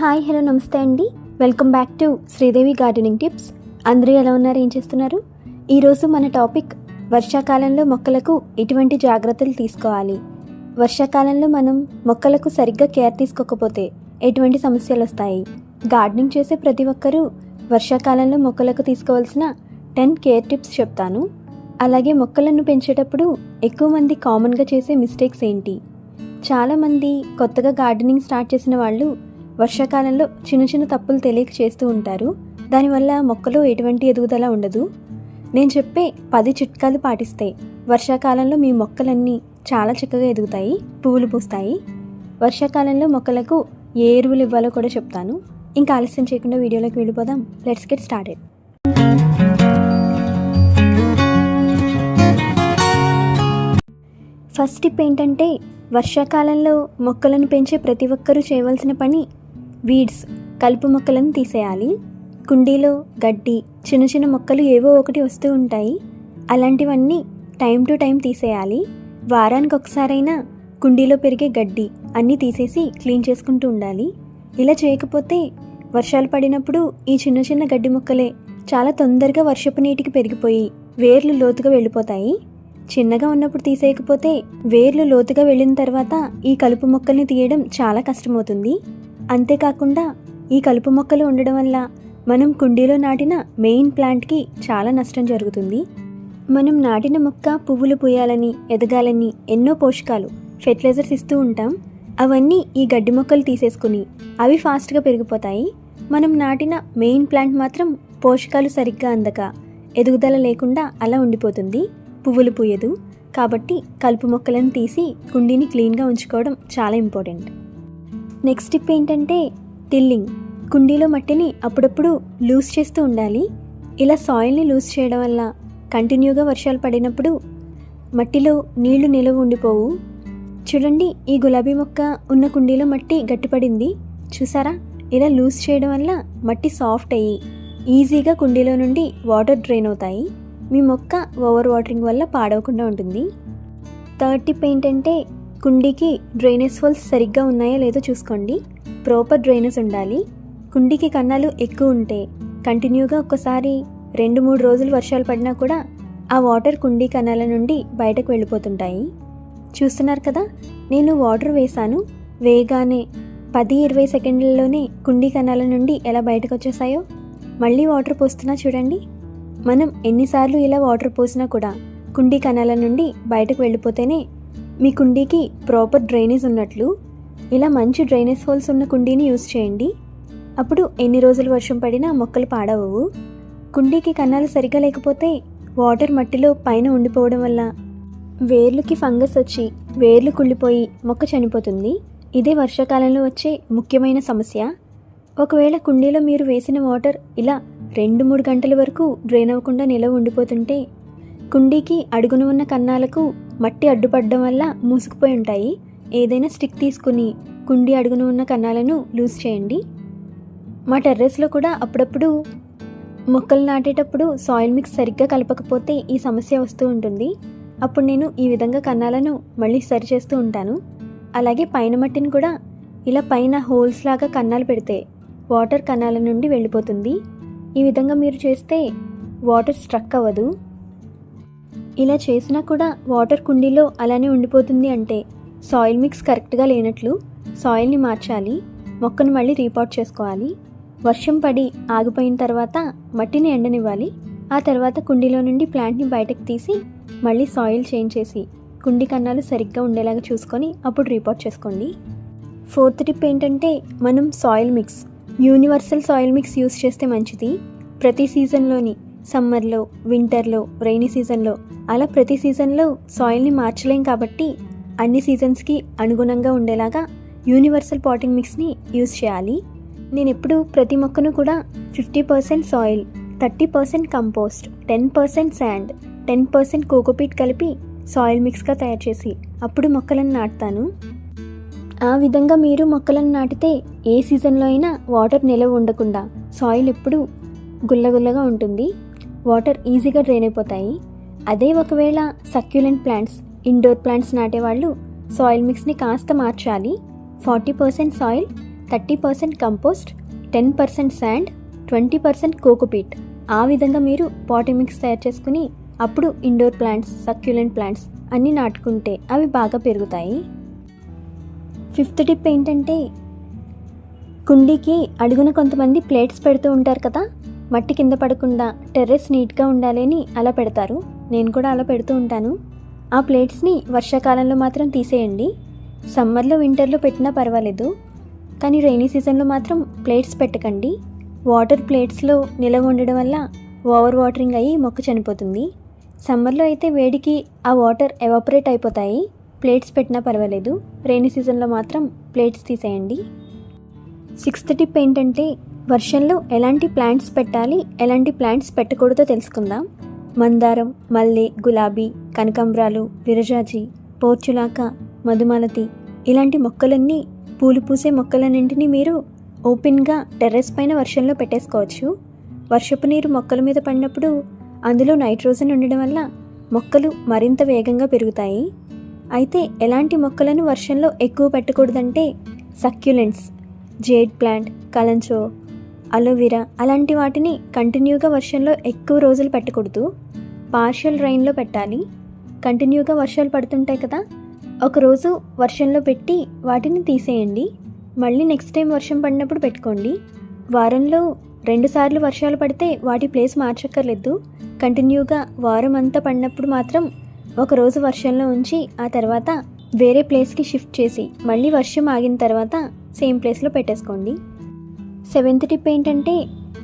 Hi hello నమస్తే అండి. Welcome back to Sridevi gardening tips. అందరూ ఎలా ఉన్నారు? ఏం చేస్తున్నారు? ఈరోజు మన టాపిక్ వర్షాకాలంలో మొక్కలకు ఎటువంటి జాగ్రత్తలు తీసుకోవాలి? వర్షాకాలంలో మనం మొక్కలకు సరిగ్గా కేర్ తీసుకోకపోతే ఎటువంటి సమస్యలు వస్తాయి? గార్డెనింగ్ చేసే ప్రతి ఒక్కరూ వర్షాకాలంలో మొక్కలకు తీసుకోవాల్సిన టెన్ కేర్ టిప్స్ చెప్తాను. అలాగే మొక్కలను పెంచేటప్పుడు ఎక్కువ మంది కామన్గా చేసే మిస్టేక్స్ ఏంటి? చాలామంది కొత్తగా గార్డెనింగ్ స్టార్ట్ చేసిన వాళ్ళు వర్షాకాలంలో చిన్న చిన్న తప్పులు తెలియక చేస్తూ ఉంటారు. దానివల్ల మొక్కలో ఎటువంటి ఎదుగుదల ఉండదు. నేను చెప్పే పది చిట్కాలు పాటిస్తే వర్షాకాలంలో మీ మొక్కలన్నీ చాలా చక్కగా ఎదుగుతాయి పువ్వులు పూస్తాయి. వర్షాకాలంలో మొక్కలకు ఏ ఎరువులు ఇవ్వాలో కూడా చెప్తాను. ఇంకా ఆలస్యం చేయకుండా వీడియోలోకి వెళ్ళిపోదాం. Let's get started first tip ఏంటంటే వర్షాకాలంలో మొక్కలను పెంచే ప్రతి ఒక్కరూ చేయవలసిన పని వీడ్స్ కలుపు మొక్కలను తీసేయాలి. కుండీలో గడ్డి చిన్న చిన్న మొక్కలు ఏవో ఒకటి వస్తూ ఉంటాయి. అలాంటివన్నీ టైం టు టైం తీసేయాలి. వారానికి ఒకసారైనా కుండీలో పెరిగే గడ్డి అన్నీ తీసేసి క్లీన్ చేసుకుంటూ ఉండాలి. ఇలా చేయకపోతే వర్షాలు పడినప్పుడు ఈ చిన్న చిన్న గడ్డి మొక్కలే చాలా తొందరగా వర్షపు నీటికి పెరిగిపోయి వేర్లు లోతుగా వెళ్ళిపోతాయి. చిన్నగా ఉన్నప్పుడు తీసేయకపోతే వేర్లు లోతుగా వెళ్ళిన తర్వాత ఈ కలుపు మొక్కల్ని తీయడం చాలా కష్టమవుతుంది. అంతేకాకుండా ఈ కలుపు మొక్కలు ఉండడం వల్ల మనం కుండీలో నాటిన మెయిన్ ప్లాంట్కి చాలా నష్టం జరుగుతుంది. మనం నాటిన మొక్క పువ్వులు పూయాలని ఎదగాలని ఎన్నో పోషకాలు ఫెర్టిలైజర్స్ ఇస్తూ ఉంటాం. అవన్నీ ఈ గడ్డి మొక్కలు తీసేసుకుని అవి ఫాస్ట్గా పెరిగిపోతాయి. మనం నాటిన మెయిన్ ప్లాంట్ మాత్రం పోషకాలు సరిగ్గా అందక ఎదుగుదల లేకుండా అలా ఉండిపోతుంది. పువ్వులు పూయదు. కాబట్టి కలుపు మొక్కలను తీసి కుండీని క్లీన్గా ఉంచుకోవడం చాలా ఇంపార్టెంట్. నెక్స్ట్ టిప్ ఏంటంటే టిల్లింగ్ కుండీలో మట్టిని అప్పుడప్పుడు లూజ్ చేస్తూ ఉండాలి. ఇలా సాయిల్ని లూజ్ చేయడం వల్ల కంటిన్యూగా వర్షాలు పడినప్పుడు మట్టిలో నీళ్ళు నిలవ ఉండిపోవు. చూడండి ఈ గులాబీ మొక్క ఉన్న కుండీలో మట్టి గట్టిపడింది. చూసారా? ఇలా లూజ్ చేయడం వల్ల మట్టి సాఫ్ట్ అయ్యి ఈజీగా కుండీలో నుండి వాటర్ డ్రైన్ అవుతాయి. మీ మొక్క ఓవర్ వాటరింగ్ వల్ల పాడవకుండా ఉంటుంది. థర్డ్ టిప్ ఏంటంటే కుండీకి డ్రైనేజ్ హోల్స్ సరిగ్గా ఉన్నాయో లేదో చూసుకోండి. ప్రాపర్ డ్రైనేజ్ ఉండాలి. కుండీకి కన్నాలు ఎక్కువ ఉంటే కంటిన్యూగా ఒక్కసారి రెండు మూడు రోజులు వర్షాలు పడినా కూడా ఆ వాటర్ కుండీ కన్నాల నుండి బయటకు వెళ్ళిపోతుంటాయి. చూస్తున్నారు కదా నేను వాటర్ వేశాను. వేగానే పది ఇరవై సెకండ్లలోనే కుండీ కన్నాల నుండి ఎలా బయటకు వచ్చేసాయో మళ్ళీ వాటర్ పోస్తున్నా చూడండి. మనం ఎన్నిసార్లు ఇలా వాటర్ పోసినా కూడా కుండీ కణాల నుండి బయటకు వెళ్ళిపోతేనే మీ కుండీకి ప్రాపర్ డ్రైనేజ్ ఉన్నట్లు ఇలా మంచి డ్రైనేజ్ హోల్స్ ఉన్న కుండీని యూస్ చేయండి. అప్పుడు ఎన్ని రోజులు వర్షం పడినా మొక్కలు పాడవవు. కుండీకి కన్నాలు సరిగా లేకపోతే వాటర్ మట్టిలో పైన ఉండిపోవడం వల్ల వేర్లుకి ఫంగస్ వచ్చి వేర్లు కుళ్ళిపోయి మొక్క చనిపోతుంది. ఇదే వర్షాకాలంలో వచ్చే ముఖ్యమైన సమస్య. ఒకవేళ కుండీలో మీరు వేసిన వాటర్ ఇలా రెండు మూడు గంటల వరకు డ్రైన్ అవ్వకుండా నిలవ ఉండిపోతుంటే కుండీకి అడుగున ఉన్న కన్నాలకు మట్టి అడ్డుపడడం వల్ల మూసుకుపోయి ఉంటాయి. ఏదైనా స్టిక్ తీసుకుని కుండీ అడుగున ఉన్న కన్నాలను లూజ్ చేయండి. మా టెర్రస్లో కూడా అప్పుడప్పుడు మొక్కలు నాటేటప్పుడు సాయిల్ మిక్స్ సరిగ్గా కలపకపోతే ఈ సమస్య వస్తూ ఉంటుంది. అప్పుడు నేను ఈ విధంగా కన్నాలను మళ్ళీ సరి చేస్తూ ఉంటాను. అలాగే పైన మట్టిని కూడా ఇలా పైన హోల్స్ లాగా కన్నాలు పెడితే వాటర్ కన్నాల నుండి వెళ్ళిపోతుంది. ఈ విధంగా మీరు చేస్తే వాటర్ స్ట్రక్ అవ్వదు. ఇలా చేసినా కూడా వాటర్ కుండీలో అలానే ఉండిపోతుంది అంటే సాయిల్ మిక్స్ కరెక్ట్గా లేనట్లు సాయిల్ని మార్చాలి మొక్కను మళ్ళీ రీపాట్ చేసుకోవాలి. వర్షం పడి ఆగిపోయిన తర్వాత మట్టిని ఎండనివ్వాలి. ఆ తర్వాత కుండీలో నుండి ప్లాంట్ని బయటకు తీసి మళ్ళీ సాయిల్ చేంజ్ చేసి కుండీ కన్నాలు సరిగ్గా ఉండేలాగా చూసుకొని అప్పుడు రీపాట్ చేసుకోండి. ఫోర్త్ టిప్ ఏంటంటే మనం soil mix universal soil mix use చేస్తే మంచిది. ప్రతి సీజన్లోని సమ్మర్లో వింటర్లో రైనీ సీజన్లో. అలా ప్రతి సీజన్లో సాయిల్ని మార్చలేం కాబట్టి అన్ని సీజన్స్కి అనుగుణంగా ఉండేలాగా యూనివర్సల్ పాటింగ్ మిక్స్ని యూస్ చేయాలి. నేను ఎప్పుడు ప్రతి మొక్కను కూడా fifty percent soil thirty percent compost ten percent sand ten percent cocopeat కలిపి సాయిల్ మిక్స్గా తయారు చేసి అప్పుడు మొక్కలను నాటుతాను. ఆ విధంగా మీరు మొక్కలను నాటితే ఏ సీజన్లో అయినా వాటర్ నిలవ ఉండకుండా సాయిల్ ఎప్పుడు గుల్లగుల్లగా ఉంటుంది. వాటర్ ఈజీగా డ్రైన్ అయిపోతాయి. అదే ఒకవేళ సక్యులెంట్ ప్లాంట్స్ ఇండోర్ ప్లాంట్స్ నాటేవాళ్ళు సాయిల్ మిక్స్ని కాస్త మార్చాలి. Forty percent soil thirty percent compost ten percent sand twenty percent cocopeat. ఆ విధంగా మీరు పాటి మిక్స్ తయారు చేసుకుని అప్పుడు ఇండోర్ ప్లాంట్స్ సక్యులెంట్ ప్లాంట్స్ అన్నీ నాటుకుంటే అవి బాగా పెరుగుతాయి. ఫిఫ్త్ టిప్ ఏంటంటే కుండీకి అడుగున కొంతమంది ప్లేట్స్ పెడుతూ ఉంటారు కదా మట్టి కింద పడకుండా టెర్రస్ నీట్గా ఉండాలి అని అలా పెడతారు. నేను కూడా అలా పెడుతూ ఉంటాను. ఆ ప్లేట్స్ని వర్షాకాలంలో మాత్రం తీసేయండి. సమ్మర్లో వింటర్లో పెట్టినా పర్వాలేదు. కానీ రైనీ సీజన్లో మాత్రం ప్లేట్స్ పెట్టకండి. వాటర్ ప్లేట్స్లో నిలవ ఉండడం వల్ల ఓవర్ వాటరింగ్ అయ్యి మొక్క చనిపోతుంది. సమ్మర్లో అయితే వేడికి ఆ వాటర్ ఎవాపరేట్ అయిపోతాయి. ప్లేట్స్ పెట్టినా పర్వాలేదు. రైనీ సీజన్లో మాత్రం ప్లేట్స్ తీసేయండి. సిక్స్త్ టిప్ ఏంటంటే వర్షంలో ఎలాంటి ప్లాంట్స్ పెట్టాలి ఎలాంటి ప్లాంట్స్ పెట్టకూడదో తెలుసుకుందాం. మందారం మల్లె గులాబీ కనకాంబరాలు విరజాజి పోర్చులాక మధుమాలతి ఇలాంటి మొక్కలన్నీ పూలు పూసే మొక్కలన్నింటినీ మీరు ఓపెన్గా టెర్రస్ పైన వర్షంలో పెట్టేసుకోవచ్చు. వర్షపు నీరు మొక్కల మీద పడినప్పుడు అందులో నైట్రోజన్ ఉండడం వల్ల మొక్కలు మరింత వేగంగా పెరుగుతాయి. అయితే ఎలాంటి మొక్కలను వర్షంలో ఎక్కువ పెట్టకూడదంటే succulents jade plant kalanchoe aloe vera అలాంటి వాటిని కంటిన్యూగా వర్షంలో ఎక్కువ రోజులు పెట్టకూడదు. పార్షియల్ రైన్లో పెట్టాలి. కంటిన్యూగా వర్షాలు పడుతుంటాయి కదా. ఒకరోజు వర్షంలో పెట్టి వాటిని తీసేయండి. మళ్ళీ నెక్స్ట్ టైం వర్షం పడినప్పుడు పెట్టుకోండి. వారంలో రెండుసార్లు వర్షాలు పడితే వాటి ప్లేస్ మార్చక్కర్లేదు. కంటిన్యూగా వారం అంతా పడినప్పుడు మాత్రం ఒకరోజు వర్షంలో ఉంచి ఆ తర్వాత వేరే ప్లేస్కి షిఫ్ట్ చేసి మళ్ళీ వర్షం ఆగిన తర్వాత సేమ్ ప్లేస్లో పెట్టేసుకోండి. సెవెంత్ టిప్ ఏంటంటే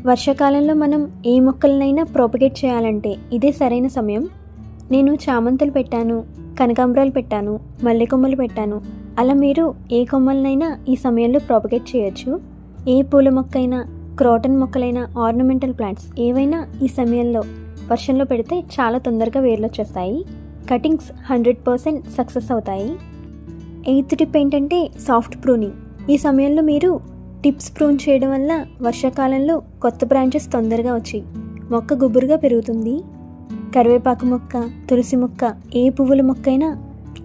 వర్షాకాలంలో మనం ఏ మొక్కలనైనా ప్రోపగేట్ చేయాలంటే ఇదే సరైన సమయం. నేను చామంతులు పెట్టాను కనకాంబరాలు పెట్టాను మల్లె కొమ్మలు పెట్టాను. అలా మీరు ఏ కొమ్మలనైనా ఈ సమయంలో ప్రాపగేట్ చేయొచ్చు. ఏ పూల మొక్కైనా క్రోటన్ మొక్కలైనా ఆర్నమెంటల్ ప్లాంట్స్ ఏవైనా ఈ సమయంలో వర్షంలో పెడితే చాలా తొందరగా వేర్లు వచ్చేస్తాయి కటింగ్స్ హండ్రెడ్ పర్సెంట్ సక్సెస్ అవుతాయి. ఎయిత్ టిప్ ఏంటంటే సాఫ్ట్ ప్రూనింగ్ ఈ సమయంలో మీరు టిప్స్ ప్రూన్ చేయడం వల్ల వర్షాకాలంలో కొత్త బ్రాంచెస్ తొందరగా వచ్చాయి. మొక్క గుబురుగా పెరుగుతుంది. కరివేపాకు మొక్క తులసి మొక్క ఏ పువ్వుల మొక్కైనా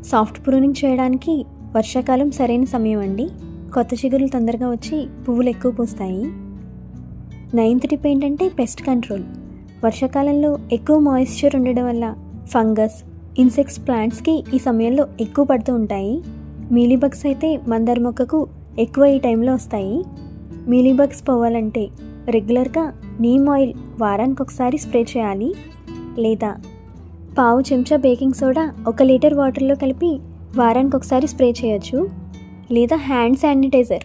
సాఫ్ట్ ప్రూనింగ్ చేయడానికి వర్షాకాలం సరైన సమయం అండి. కొత్త చిగురులు తొందరగా వచ్చి పువ్వులు ఎక్కువ పూస్తాయి. నైన్త్ టిప్ ఏంటంటే పెస్ట్ కంట్రోల్. వర్షాకాలంలో ఎక్కువ మాయిశ్చర్ ఉండడం వల్ల ఫంగస్ ఇన్సెక్ట్స్ ప్లాంట్స్కి ఈ సమయంలో ఎక్కువ పడుతూ ఉంటాయి. మీలీబగ్స్ అయితే మందార మొక్కకు ఎక్కువ ఈ టైంలో వస్తాయి. మీలీబగ్స్ పోవాలంటే రెగ్యులర్గా నీమ్ ఆయిల్ వారానికి ఒకసారి స్ప్రే చేయాలి. లేదా పావు చెంచా బేకింగ్ సోడా ఒక లీటర్ వాటర్లో కలిపి వారానికి ఒకసారి స్ప్రే చేయొచ్చు. లేదా హ్యాండ్ శానిటైజర్.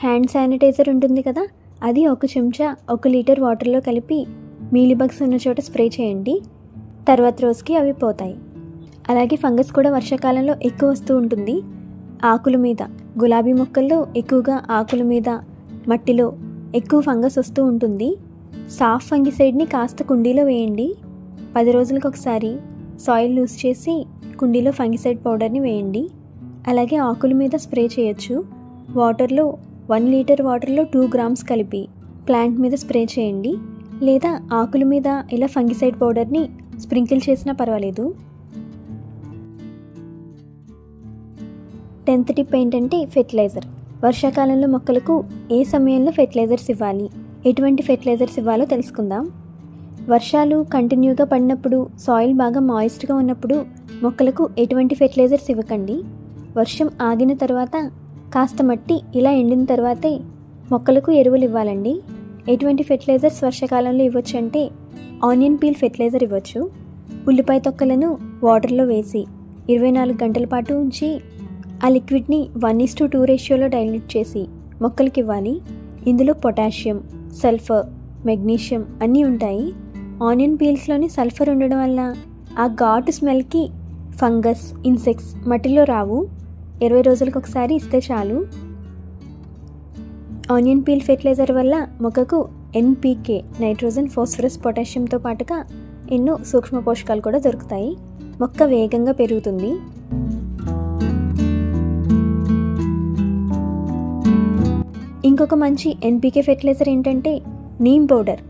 హ్యాండ్ శానిటైజర్ ఉంటుంది కదా అది ఒక చెంచా ఒక లీటర్ వాటర్లో కలిపి మీలిబగ్స్ ఉన్న చోట స్ప్రే చేయండి. తర్వాత రోజుకి అవి పోతాయి. అలాగే ఫంగస్ కూడా వర్షాకాలంలో ఎక్కువ వస్తూ ఉంటుంది. ఆకుల మీద. గులాబీ మొక్కల్లో ఎక్కువగా ఆకుల మీద మట్టిలో ఎక్కువ ఫంగస్ వస్తూ ఉంటుంది. సాఫ్ ఫంగిసైడ్ని కాస్త కుండీలో వేయండి. పది రోజులకు ఒకసారి సాయిల్ లూజ్ చేసి కుండీలో ఫంగిసైడ్ పౌడర్ని వేయండి. అలాగే ఆకుల మీద స్ప్రే చేయొచ్చు. వాటర్లో వన్ లీటర్ వాటర్లో టూ గ్రామ్స్ కలిపి ప్లాంట్ మీద స్ప్రే చేయండి. లేదా ఆకుల మీద ఇలా ఫంగిసైడ్ పౌడర్ని స్ప్రింకిల్ చేసినా పర్వాలేదు. టెన్త్ టిప్ ఏంటంటే ఫెర్టిలైజర్. వర్షాకాలంలో మొక్కలకు ఏ సమయంలో ఫెర్టిలైజర్స్ ఇవ్వాలి? ఎటువంటి ఫెర్టిలైజర్స్ ఇవ్వాలో తెలుసుకుందాం. వర్షాలు కంటిన్యూగా పడినప్పుడు సాయిల్ బాగా మాయిస్ట్గా ఉన్నప్పుడు మొక్కలకు ఎటువంటి ఫెర్టిలైజర్స్ ఇవ్వకండి. వర్షం ఆగిన తర్వాత కాస్త మట్టి ఇలా ఎండిన తర్వాతే మొక్కలకు ఎరువులు ఇవ్వాలండి. ఎటువంటి ఫెర్టిలైజర్స్ వర్షాకాలంలో ఇవ్వచ్చు అంటే ఆనియన్ పీల్ ఫెర్టిలైజర్ ఇవ్వచ్చు. ఉల్లిపాయ తొక్కలను వాటర్లో వేసి ఇరవై నాలుగు గంటల పాటు ఉంచి ఆ లిక్విడ్ని వన్ ఇస్ టు టూ రేషియోలో డైల్యూట్ చేసి మొక్కలకి ఇవ్వాలి. ఇందులో పొటాషియం సల్ఫర్ మెగ్నీషియం అన్నీ ఉంటాయి. ఆనియన్ పీల్స్లోని సల్ఫర్ ఉండడం వల్ల ఆ ఘాటు స్మెల్కి ఫంగస్ ఇన్సెక్ట్స్ మట్టిలో రావు. ఇరవై రోజులకు ఒకసారి ఇస్తే చాలు. ఆనియన్ పీల్ ఫెర్టిలైజర్ వల్ల మొక్కకు ఎన్పీకే నైట్రోజన్ ఫాస్ఫరస్ పొటాషియంతో పాటుగా ఎన్నో సూక్ష్మ పోషకాలు కూడా దొరుకుతాయి. మొక్క వేగంగా పెరుగుతుంది. ఇంకొక మంచి ఎన్పీకే ఫెర్టిలైజర్ ఏంటంటే నీమ్ పౌడర్.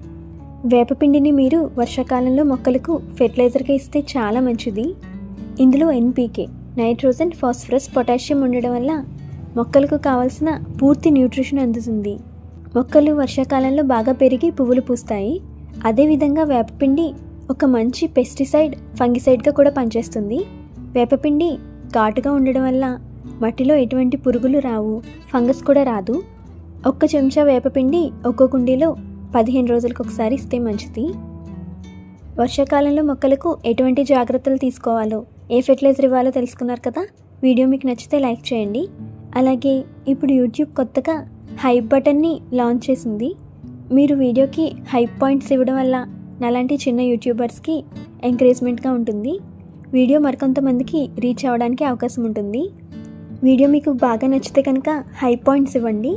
వేపపిండిని మీరు వర్షాకాలంలో మొక్కలకు ఫెర్టిలైజర్గా ఇస్తే చాలా మంచిది. ఇందులో ఎన్పీకే నైట్రోజన్ ఫాస్ఫరస్ పొటాషియం ఉండడం వల్ల మొక్కలకు కావాల్సిన పూర్తి న్యూట్రిషన్ అందుతుంది. మొక్కలు వర్షాకాలంలో బాగా పెరిగి పువ్వులు పూస్తాయి. అదేవిధంగా వేపపిండి ఒక మంచి పెస్టిసైడ్ ఫంగిసైడ్గా కూడా పనిచేస్తుంది. వేపపిండి ఘాటుగా ఉండడం వల్ల మట్టిలో ఎటువంటి పురుగులు రావు ఫంగస్ కూడా రాదు. ఒక్క చెంచా వేపపిండి ఒక్కో కుండీలో పదిహేను రోజులకు ఒకసారి ఇస్తే మంచిది. వర్షాకాలంలో మొక్కలకు ఎటువంటి జాగ్రత్తలు తీసుకోవాలో ఏ ఫెర్టిలైజర్ ఇవ్వాలో తెలుసుకున్నారు కదా? వీడియో మీకు నచ్చితే లైక్ చేయండి. అలాగే ఇప్పుడు యూట్యూబ్ కొత్తగా హైప్ బటన్ని లాంచ్ చేసింది. మీరు వీడియోకి హైప్ పాయింట్స్ ఇవ్వడం వల్ల నాలాంటి చిన్న యూట్యూబర్స్కి ఎంకరేజ్మెంట్గా ఉంటుంది. వీడియో మరికొంతమందికి రీచ్ అవ్వడానికి అవకాశం ఉంటుంది. వీడియో మీకు బాగా నచ్చితే కనుక హై పాయింట్స్ ఇవ్వండి.